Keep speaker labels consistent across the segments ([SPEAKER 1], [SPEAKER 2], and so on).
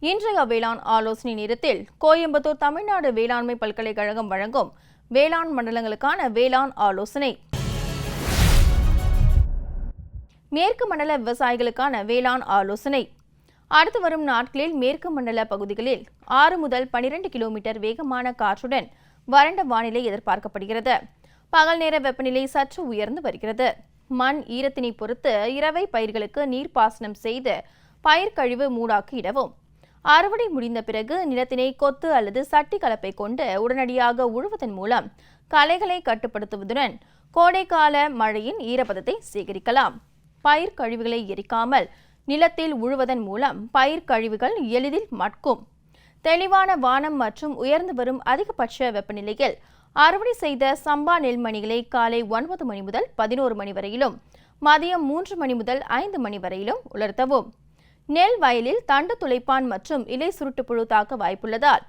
[SPEAKER 1] இன்றைய வேளாண் ஆலோசனை நேரத்தில் கோயம்புத்தூர் தமிழ்நாடு வேளாண்மை பல்கலைக்கழகம் வழங்கும் வேளாண் மண்டலங்களுக்கான வேளாண் ஆலோசனை. மேற்கு மண்டல விவசாயிகளுக்கான வேளாண் ஆலோசனை. அடுத்து வரும் நாட்களில் மேற்கு மண்டல பகுதிகளில் ஆறு முதல் பனிரெண்டு கிலோமீட்டர் வேகமான காற்றுடன் வறண்ட வானிலை எதிர்பார்க்கப்படுகிறது. பகல் நேர வெப்பநிலை சற்று உயர்ந்து வருகிறது. மண் ஈரத்தினை பொறுத்து இரவை பயிர்களுக்கு நீர்ப்பாசனம் செய்து பயிர் கழிவு மூடாக்கு இடவும் அறுவடை முடிந்த பிறகு நிலத்தினை கொத்து அல்லது சட்டி கலப்பை கொண்டு உடனடியாக உழுவதன் மூலம் களைகளை கட்டுப்படுத்துவதுடன் கோடைக்கால மழையின் ஈரப்பதத்தை சேகரிக்கலாம். பயிர் கழிவுகளை எரிக்காமல் நிலத்தில் உழுவதன் மூலம் பயிர் கழிவுகள் எளிதில் மட்கும். தெளிவான வானம் மற்றும் உயர்ந்து வரும் அதிகபட்ச வெப்பநிலையில் அறுவடை செய்த சம்பா நெல்மணிகளை காலை ஒன்பது மணி முதல் பதினோரு மணி வரையிலும் மதியம் மூன்று மணி முதல் ஐந்து மணி வரையிலும் உலர்த்தவும். நெல் வயலில் தண்டு துளைப்பான் மற்றும் இலை சுருட்டுப்புழு தாக்க வாய்ப்புள்ளதால்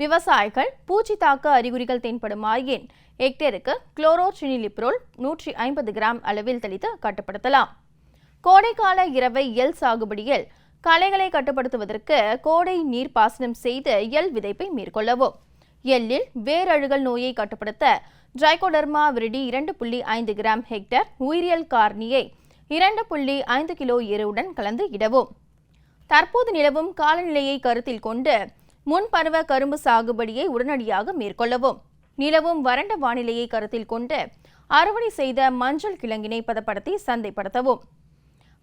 [SPEAKER 1] விவசாயிகள் பூச்சி தாக்க அறிகுறிகள் தென்படுமாயின் ஹெக்டேருக்கு குளோரோசினிலிப்ரோல் நூற்றி ஐம்பது கிராம் அளவில் தெளித்து கட்டுப்படுத்தலாம். கோடைக்கால இரவை எல் சாகுபடியில் களைகளை கட்டுப்படுத்துவதற்கு கோடை நீர் பாசனம் செய்து எல் விதைப்பை மேற்கொள்ளவும். எல்லில் வேரழுகல் நோயை கட்டுப்படுத்த ட்ரைகோடர்மா விரிடி இரண்டு புள்ளி ஐந்து கிராம் ஹெக்டர் உயிரியல் காரணியை இரண்டு புள்ளி ஐந்து கிலோ எருவுடன் கலந்து இடவும். தற்போது நிலவும் காலநிலையை கருத்தில் கொண்டு முன்பருவ கரும்பு சாகுபடியை உடனடியாக மேற்கொள்ளவும் நிலவும் வறண்ட வானிலையை கருத்தில் கொண்டு அறுவடை செய்த மஞ்சள் கிழங்கினை பதப்படுத்தி சந்தைப்படுத்தவும்.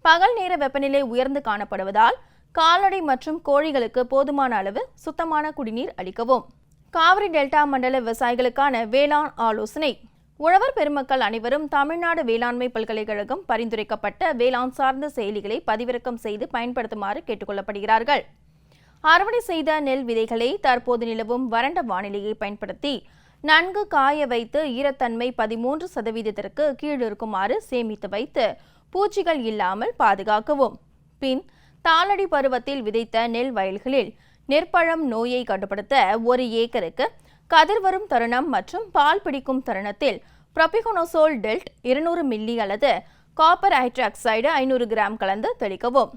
[SPEAKER 1] பகல் நேர வெப்பநிலை உயர்ந்து காணப்படுவதால் கால்நடை மற்றும் கோழிகளுக்கு போதுமான அளவு சுத்தமான குடிநீர் அளிக்கவும். காவிரி டெல்டா மண்டல விவசாயிகளுக்கான வேளாண் ஆலோசனை உழவர் பெருமக்கள் அனைவரும் தமிழ்நாடு வேளாண்மை பல்கலைக்கழகம் பரிந்துரைக்கப்பட்ட வேளாண் சார்ந்த செயலிகளை பதிவிறக்கம் செய்து பயன்படுத்துமாறு கேட்டுக்கொள்ளப்படுகிறார்கள். அறுவடை செய்த நெல் விதைகளை தற்போது நிலவும் வறண்ட வானிலையை பயன்படுத்தி நன்கு காய வைத்து ஈரத்தன்மை பதிமூன்று சதவீதத்திற்கு கீழ் இருக்குமாறு சேமித்து வைத்து பூச்சிகள் இல்லாமல் பாதுகாக்கவும். பின் தாளடி பருவத்தில் விதைத்த நெல் வயல்களில் நெற்பழம் நோயை கட்டுப்படுத்த ஒரு ஏக்கருக்கு கதிர் வரும் தருணம் மற்றும் பால் பிடிக்கும் தருணத்தில் ப்ரொபிகோனோசோல் டெல்ட் இருநூறு மில்லி அல்லது காப்பர் ஹைட்ராக்சைடு ஐநூறு கிராம் கலந்து தெளிக்கவும்.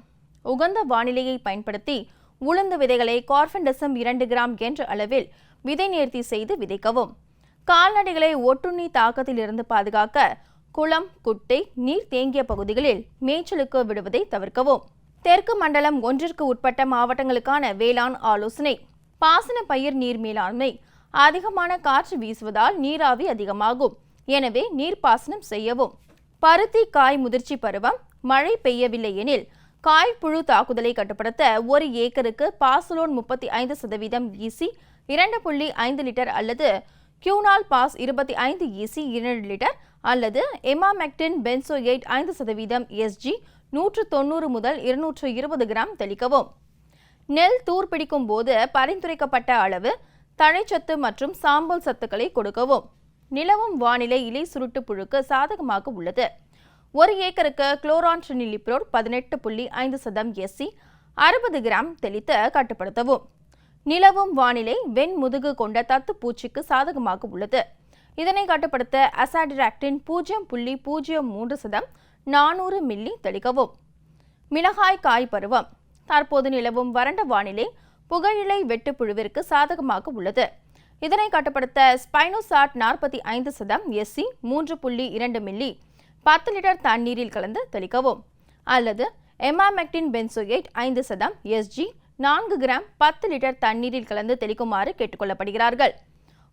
[SPEAKER 1] உகந்த வானிலையை பயன்படுத்தி உளுந்து விதைகளை கார்பன்டசம் இரண்டு கிராம் என்ற அளவில் விதை நேர்த்தி செய்து விதைக்கவும். கால்நடைகளை ஒட்டுண்ணி தாக்கத்திலிருந்து பாதுகாக்க குளம் குட்டை நீர் தேங்கிய பகுதிகளில் மேய்ச்சலுக்கு விடுவதை தவிர்க்கவும். தெற்கு மண்டலம் ஒன்றிற்கு உட்பட்ட மாவட்டங்களுக்கான வேளாண் ஆலோசனை. பாசன பயிர் நீர் மேலாண்மை. அதிகமான காற்று வீசுவதால் நீராவி அதிகமாகும். எனவே நீர்ப்பாசனம் செய்யவும். பருத்தி காய் முதிர்ச்சி பருவம் மழை பெய்யவில்லை எனில் காய் புழு தாக்குதலை கட்டுப்படுத்த ஒரு ஏக்கருக்கு பாசலோன் முப்பத்தி ஐந்து சதவீதம் ஈசி இரண்டு புள்ளி ஐந்து லிட்டர் அல்லது கியூனால் பாஸ் இருபத்தி ஐந்து ஈசி இரண்டு லிட்டர் அல்லது எமாமெக்டின் பென்சோயேட் ஐந்து சதவீதம் எஸ்ஜி நூற்று தொண்ணூறு முதல் இருநூற்று இருபது கிராம் தெளிக்கவும். நெல் தூர்பிடிக்கும் போது பரிந்துரைக்கப்பட்ட அளவு தழைச்சத்து மற்றும் சாம்பல் சத்துக்களை கொடுக்கவும். நிலவும் வானிலை இலை சுருட்டு புழுக்கு சாதகமாக உள்ளது. ஒரு ஏக்கருக்கு குளோரான்ட்ரினிலிப்ரோட் பதினெட்டு புள்ளி ஐந்து சதம் எஸ்சி அறுபது கிராம் தெளித்து கட்டுப்படுத்தவும். நிலவும் வானிலை வெண் முதுகு கொண்ட தத்து பூச்சிக்கு சாதகமாக உள்ளது. இதனை கட்டுப்படுத்த அசாடிராக்டின் பூஜ்ஜியம் புள்ளி பூஜ்ஜியம் மூன்று சதம் நானூறு மில்லி தெளிக்கவும். மிளகாய் காய் பருவம். தற்போது நிலவும் வறண்ட வானிலை புகையிலை வெட்டுப்புழுவிற்கு சாதகமாக உள்ளது. இதனை கட்டுப்படுத்த ஸ்பைனோசாட் நாற்பத்தி ஐந்து சதம் எஸ்சி மூன்று புள்ளி இரண்டு மில்லி பத்து லிட்டர் தண்ணீரில் கலந்து தெளிக்கவும். அல்லது எமாமெக்டின் பென்சோயேட் ஐந்து சதம் எஸ்ஜி நான்கு கிராம் பத்து லிட்டர் தண்ணீரில் கலந்து தெளிக்குமாறு கேட்டுக்கொள்ளப்படுகிறார்கள்.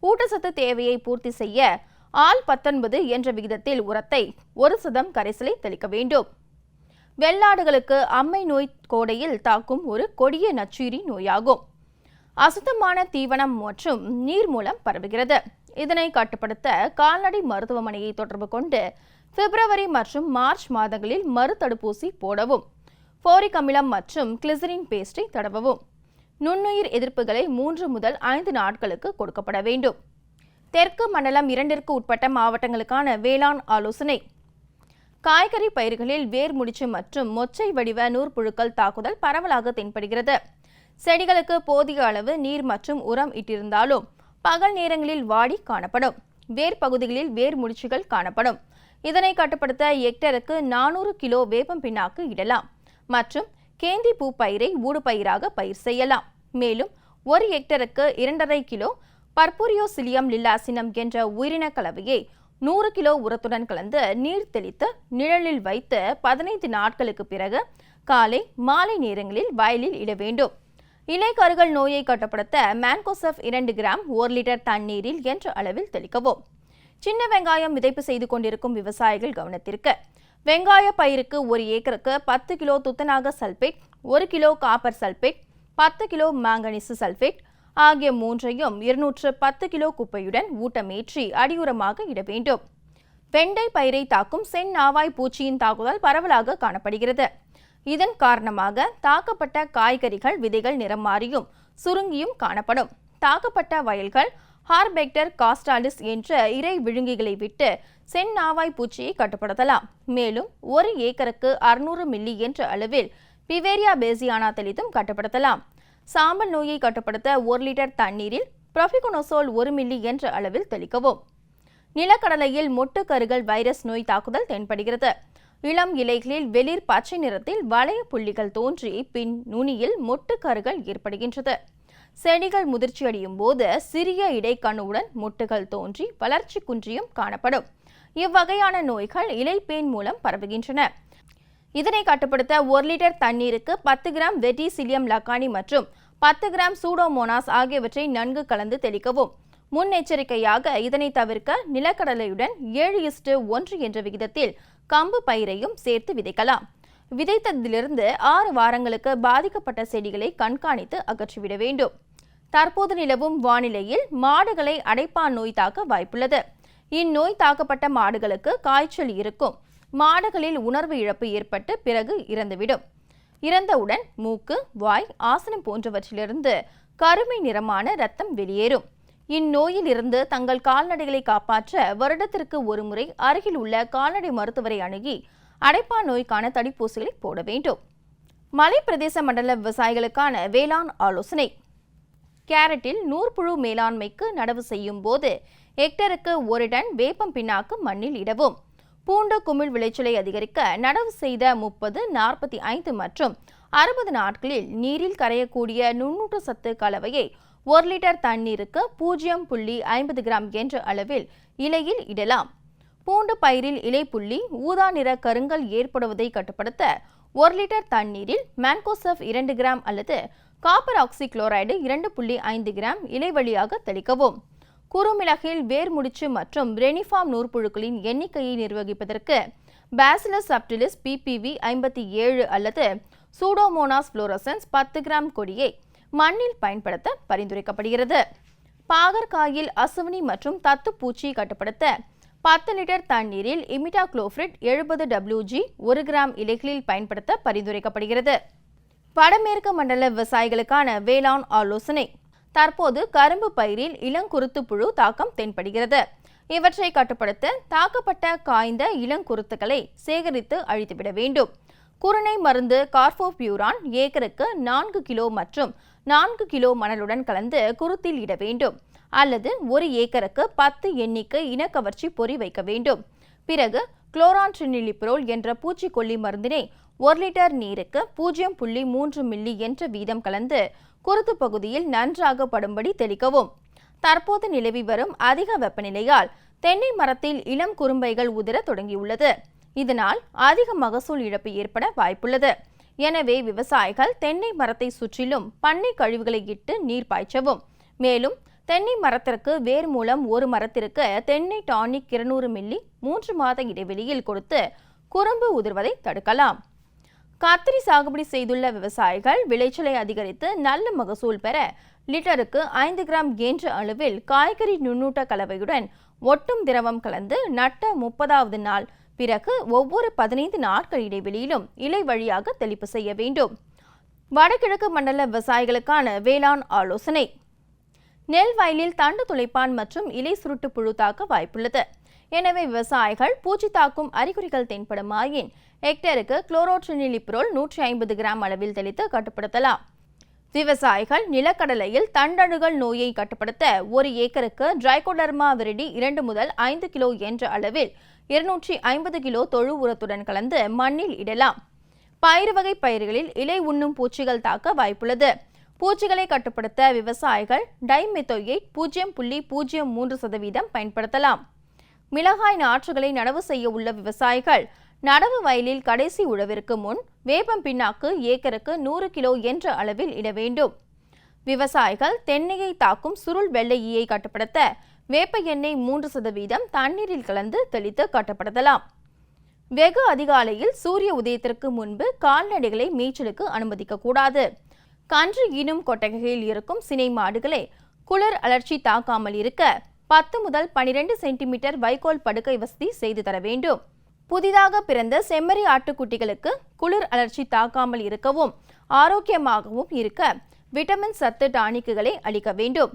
[SPEAKER 1] ஊட்டச்சத்து தேவையை பூர்த்தி செய்ய ஆல் பத்தொன்பது என்ற விகிதத்தில் உரத்தை ஒரு சதம் கரைசலை தெளிக்க வேண்டும். வெள்ளாடுகளுக்கு அம்மை நோய் கோடையில் தாக்கும் ஒரு கொடிய நச்சுயிரி நோயாகும். அசுத்தமான தீவனம் மற்றும் நீர் மூலம் பரவுகிறது. இதனை கட்டுப்படுத்த கால்நடை மருத்துவமனையை தொடர்பு கொண்டு பிப்ரவரி மற்றும் மார்ச் மாதங்களில் மறுதடுப்பூசி போடவும் போரிக் அமிலம் மற்றும் கிளிசரின் பேஸ்டை தடவவும். நுண்ணுயிர் எதிர்ப்புகளை மூன்று முதல் ஐந்து நாட்களுக்கு கொடுக்கப்பட வேண்டும். தெற்கு மண்டலம் இரண்டிற்கு உட்பட்ட மாவட்டங்களுக்கான வேளாண் ஆலோசனை. காய்கறி பயிர்களில் வேர் முடிச்சு மற்றும் மொச்சை வடிவ நூற்புழுக்கள் தாக்குதல் பரவலாக தென்படுகிறது. செடிகளுக்கு போதிய அளவு நீர் மற்றும் உரம் இட்டிருந்தாலும் பகல் நேரங்களில் வாடி காணப்படும். வேர் பகுதிகளில் வேர் முடிச்சுகள் காணப்படும். இதனை கட்டுப்படுத்த ஹெக்டருக்கு நானூறு கிலோ வேப்பம் பிண்ணாக்கு இடலாம். மற்றும் கேந்தி பூ பயிரை ஊடுபயிராக பயிர் செய்யலாம். மேலும் ஒரு ஹெக்டருக்கு இரண்டரை கிலோ பர்பூரியோசிலியம் லில்லாசினம் என்ற உயிரின கலவையை நூறு கிலோ உரத்துடன் கலந்து நீர் தெளித்து நிழலில் வைத்து பதினைந்து நாட்களுக்கு பிறகு காலை மாலை நேரங்களில் வயலில் இட வேண்டும். இலைக்கருகள் நோயை கட்டுப்படுத்த மேன்கோசப் இரண்டு கிராம் ஒரு லிட்டர் தண்ணீரில் என்ற அளவில் தெளிக்கவும். சின்ன வெங்காயம் விதைப்பு செய்து கொண்டிருக்கும் விவசாயிகள் கவனத்திற்கு. வெங்காய பயிருக்கு ஒரு ஏக்கருக்கு பத்து கிலோ துத்தநாக சல்பேட் ஒரு கிலோ காப்பர் சல்பேட் பத்து கிலோ மாங்கனிசு சல்பேட் ஆகிய மூன்றையும் இருநூற்று பத்து கிலோ குப்பையுடன் ஊட்டமேற்றி அடியுரமாக இட வேண்டும். வெண்டை பயிரை தாக்கும் செந்நாவாய் பூச்சியின் தாக்குதல் பரவலாக காணப்படுகிறது. இதன் காரணமாக தாக்கப்பட்ட காய்கறிகள் விதைகள் நிறம் மாறியும் சுருங்கியும் காணப்படும். தாக்கப்பட்ட வயல்கள் ஹார்பெக்டர் காஸ்டாலிஸ் என்ற இறை விழுங்கிகளை விட்டு செந்நாவாய் பூச்சியை கட்டுப்படுத்தலாம். மேலும் ஒரு ஏக்கருக்கு அறுநூறு மில்லி என்ற அளவில் பிவேரியா பேசியானா தெளித்தும் கட்டுப்படுத்தலாம். சாம்பல் நோயை கட்டுப்படுத்த ஒரு லிட்டர் தண்ணீரில் ப்ரொஃபிகோனோசோல் ஒரு மில்லி என்ற அளவில் தெளிக்கவும். நிலக்கடலையில் மொட்டுக்கருகள் வைரஸ் நோய் தாக்குதல் தென்படுகிறது. இளம் இலைகளில் வெளிர் பச்சை நிறத்தில் வளைய புள்ளிகள் தோன்றி பின் நுனியில் மொட்டுக்கருகள் ஏற்படுகின்றது. செடிகள் முதிர்ச்சியடையும் போது சிறிய இடைக்கண்ணுடன் மொட்டுகள் தோன்றி வளர்ச்சி குன்றியும் காணப்படும். இவ்வகையான நோய்கள் இலைப்பேன் மூலம் பரவுகின்றன. இதனை கட்டுப்படுத்த ஒரு லிட்டர் தண்ணீருக்கு பத்து கிராம் வெட்டிசிலியம் லக்கானி மற்றும் பத்து கிராம் சூடோமோனாஸ் ஆகியவற்றை நன்கு கலந்து தெளிக்கவும். முன்னெச்சரிக்கையாக இதனை தவிர்க்க நிலக்கடலையுடன் ஏழு இஸ்டு ஒன்று என்ற விகிதத்தில் கம்பு பயிரையும் சேர்த்து விதைக்கலாம். விதைத்ததிலிருந்து ஆறு வாரங்களுக்கு பாதிக்கப்பட்ட செடிகளை கண்காணித்து அகற்றிவிட வேண்டும். தற்போது நிலவும் வானிலையில் மாடுகளை அடைப்பான் நோய் தாக்க வாய்ப்புள்ளது. இந்நோய் தாக்கப்பட்ட மாடுகளுக்கு காய்ச்சல் இருக்கும். மாடுகளில் உணர்வு இழப்பு ஏற்பட்டு பிறகு இறந்துவிடும். இறந்தவுடன் மூக்கு வாய் ஆசனம் போன்றவற்றிலிருந்து கருமை நிறமான இரத்தம் வெளியேறும். இந்நோயில் இருந்து தங்கள் கால்நடைகளை காப்பாற்ற வருடத்திற்கு ஒருமுறை அருகில் உள்ள கால்நடை மருத்துவரை அணுகி அடைப்பான் நோய்க்கான தடுப்பூசிகளை போட வேண்டும். மலை பிரதேச மண்டல விவசாயிகளுக்கான வேளாண் ஆலோசனை. கேரட்டில் நூற்புழு மேலாண்மைக்கு நடவு செய்யும் போது ஹெக்டருக்கு ஒரு டன் வேப்பம் பின்னாக்கு மண்ணில் இடவும். பூண்டு குமிழ் விளைச்சலை அதிகரிக்க நடவு செய்த முப்பது நாற்பத்தி ஐந்து மற்றும் அறுபது நாட்களில் நீரில் கரையக்கூடிய நுண்ணூட்ட சத்து கலவையை ஒரு லிட்டர் தண்ணீருக்கு பூஜ்ஜியம் புள்ளி ஐம்பது கிராம் என்ற அளவில் இலையில் இடலாம். பூண்டு பயிரில் இலை புள்ளி ஊதா நிற கருங்கல் ஏற்படுவதை கட்டுப்படுத்த ஒரு லிட்டர் தண்ணீரில் மேன்கோசெஃப் இரண்டு கிராம் அல்லது காப்பர் ஆக்சி குளோரைடு இரண்டு புள்ளி ஐந்து கிராம் இலை வழியாக தெளிக்கவும். குறுமிளகில் வேர் முடிச்சு மற்றும் ரெனிஃபார்ம் நூற்புழுக்களின் எண்ணிக்கையை நிர்வகிப்பதற்கு பேசிலஸ் அப்டிலிஸ் பிபிவி ஐம்பத்தி ஏழு அல்லது சூடோமோனாஸ் புளோரசன்ஸ் பத்து கிராம் கொடியை மண்ணில் பயன்படுத்த பரிந்துரைக்கப்படுகிறது. பாகற்காயில் அசுவினி மற்றும் தத்து பூச்சியை கட்டுப்படுத்த பத்து லிட்டர் தண்ணீரில் இமிடாக்ளோஃப்ரிட் எழுபது டபிள்யூஜி ஒரு கிராம் இலைகளில் பயன்படுத்த பரிந்துரைக்கப்படுகிறது. வடமேற்கு மண்டல விவசாயிகளுக்கான வேளாண் ஆலோசனை. தற்போது கரும்பு பயிரில் இளங்குருத்து புழு தாக்கம் தென்படுகிறது. இவற்றை கட்டுப்படுத்த தாக்கப்பட்ட காய்ந்த இளங்குருத்துக்களை சேகரித்து அழித்துவிட வேண்டும். குருணை மருந்து கார்போபியூரான் ஏக்கருக்கு நான்கு கிலோ மற்றும் நான்கு கிலோ மணலுடன் கலந்து குருத்தில் இட வேண்டும். அல்லது ஒரு ஏக்கருக்கு பத்து எண்ணிக்கை இனக்கவர்ச்சி பொறி வைக்க வேண்டும். பிறகு குளோரான்ட்ரினிலிப்ரோல் என்ற பூச்சிக்கொல்லி மருந்தினை ஒரு லிட்டர் நீருக்கு பூஜ்ஜியம் புள்ளி மூன்று மில்லி என்ற வீதம் கலந்து குருத்து பகுதியில் நன்றாக படும்படி தெளிக்கவும். தற்போது நிலவி வரும் அதிக வெப்பநிலையால் தென்னை மரத்தில் இளம் குறும்பைகள் உதிர தொடங்கியுள்ளது. இதனால் அதிக மகசூல் இழப்பு ஏற்பட வாய்ப்புள்ளது. எனவே விவசாயிகள் தென்னை மரத்தை சுற்றிலும் பண்ணை கழிவுகளை இட்டு நீர் பாய்ச்சவும். மேலும் தென்னை மரத்திற்கு வேர் மூலம் ஒரு மரத்திற்கு தென்னை டானிக் இருநூறு மில்லி மூன்று மாத இடைவெளியில் கொடுத்து குறும்பு உதிர்வதை தடுக்கலாம். கத்திரி சாகுபடி செய்துள்ள விவசாயிகள் விளைச்சலை அதிகரித்து நல்ல மகசூல் பெற லிட்டருக்கு ஐந்து கிராம் என்ற அளவில் காய்கறி நுண்ணூட்ட கலவையுடன் ஒட்டும் திரவம் கலந்து நட்ட முப்பதாவது நாள் பிறகு ஒவ்வொரு பதினைந்து நாட்கள் இடைவெளியிலும் இலை வழியாக தெளிப்பு செய்ய வேண்டும். வடகிழக்கு மண்டல விவசாயிகளுக்கான வேளாண் ஆலோசனை. நெல் வயலில் தண்டு துளைப்பான் மற்றும் இலை சுருட்டு புழு தாக்க வாய்ப்புள்ளது. எனவே விவசாயிகள் பூச்சி தாக்கும் அறிகுறிகள் தென்படுமாயின் ஹெக்டருக்கு குளோரோட்ரினிலிப்ரோல் நூற்றி ஐம்பது கிராம் அளவில் தெளித்து கட்டுப்படுத்தலாம். விவசாயிகள் நிலக்கடலையில் தண்டழுகல் நோயை கட்டுப்படுத்த ஒரு ஏக்கருக்கு டிரைகோடர்மா விரடி இரண்டு முதல் ஐந்து கிலோ என்ற அளவில் இருநூற்றி ஐம்பது கிலோ தொழு உரத்துடன் கலந்து மண்ணில் இடலாம். பயிறு வகை பயிர்களில் இலை உண்ணும் பூச்சிகள் தாக்க வாய்ப்புள்ளது. பூச்சிகளை கட்டுப்படுத்த விவசாயிகள் டைமெத்தோயேட் பூஜ்ஜியம் புள்ளி பூஜ்ஜியம் மூன்று சதவீதம் பயன்படுத்தலாம். மிளகாய் நாற்றுகளை நடவு செய்ய உள்ள விவசாயிகள் நடவு வயலில் கடைசி உழவிற்கு முன் வேப்பம் பிண்ணாக்கு ஏக்கருக்கு நூறு கிலோ என்ற அளவில் இட வேண்டும். விவசாயிகள் தென்னையை தாக்கும் சுருள் வெள்ளை ஈயை கட்டுப்படுத்த வேப்ப எண்ணெய் மூன்று சதவீதம் தண்ணீரில் கலந்து தெளித்து காட்டப்படுத்தலாம் வெகு அதிகாலையில் சூரிய உதயத்திற்கு முன்பு கால்நடைகளை மேய்ச்சலுக்கு அனுமதிக்க கூடாது. கன்று ஈனும் கொட்டகையில் இருக்கும் சினை மாடுகளை குளிர் அலர்ச்சி தாக்காமல் இருக்க பத்து முதல் பனிரெண்டு சென்டிமீட்டர் வைக்கோல் படுக்கை வசதி செய்து தர வேண்டும். புதிதாக பிறந்த செம்மறி ஆட்டுக்குட்டிகளுக்கு குளிர் அலர்ச்சி தாக்காமல் இருக்கவும் ஆரோக்கியமாகவும் இருக்க விட்டமின் சத்து டானிக்குகளை அளிக்க வேண்டும்.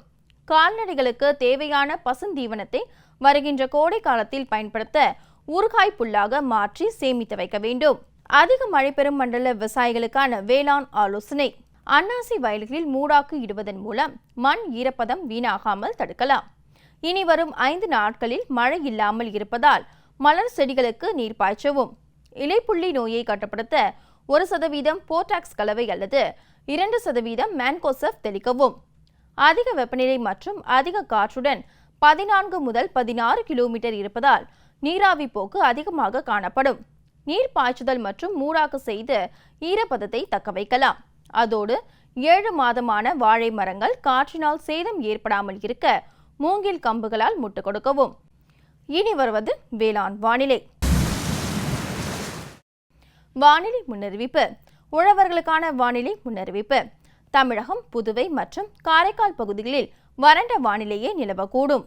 [SPEAKER 1] கால்நடைகளுக்கு தேவையான பசுந்தீவனத்தை வருகின்ற கோடை காலத்தில் பயன்படுத்த ஊறுகாய் புல்லாக மாற்றி சேமித்து வைக்க வேண்டும். அதிக மழை பெறும் மண்டல விவசாயிகளுக்கான வேளாண் ஆலோசனை. அன்னாசி வயல்களில் மூடாக்கு இடுவதன் மூலம் மண் ஈரப்பதம் வீணாகாமல் தடுக்கலாம். இனி வரும் ஐந்து நாட்களில் மழை இல்லாமல் இருப்பதால் மலர் செடிகளுக்கு நீர் பாய்ச்சவும். இலைப்புள்ளி நோயை கட்டுப்படுத்த ஒரு சதவீதம் போட்டாக்ஸ் கலவை அல்லது இரண்டு சதவீதம் மேன்கோசப் தெளிக்கவும். அதிக வெப்பநிலை மற்றும் அதிக காற்றுடன் பதினான்கு முதல் பதினாறு கிலோமீட்டர் இருப்பதால் நீராவி போக்கு அதிகமாக காணப்படும். நீர் பாய்ச்சுதல் மற்றும் மூடாக்கு செய்து ஈரப்பதத்தை தக்க வைக்கலாம். அதோடு ஏழு மாதமான வாழை மரங்கள் காற்றினால் சேதம் ஏற்படாமல் இருக்க மூங்கில் கம்புகளால் முட்டு கொடுக்கவும். இனி வருவது வேளாண் வானிலை. வானிலை முன்னறிவிப்பு. உழவர்களுக்கான வானிலை முன்னறிவிப்பு. தமிழகம் புதுவை மற்றும் காரைக்கால் பகுதிகளில் வறண்ட வானிலையே நிலவக்கூடும்.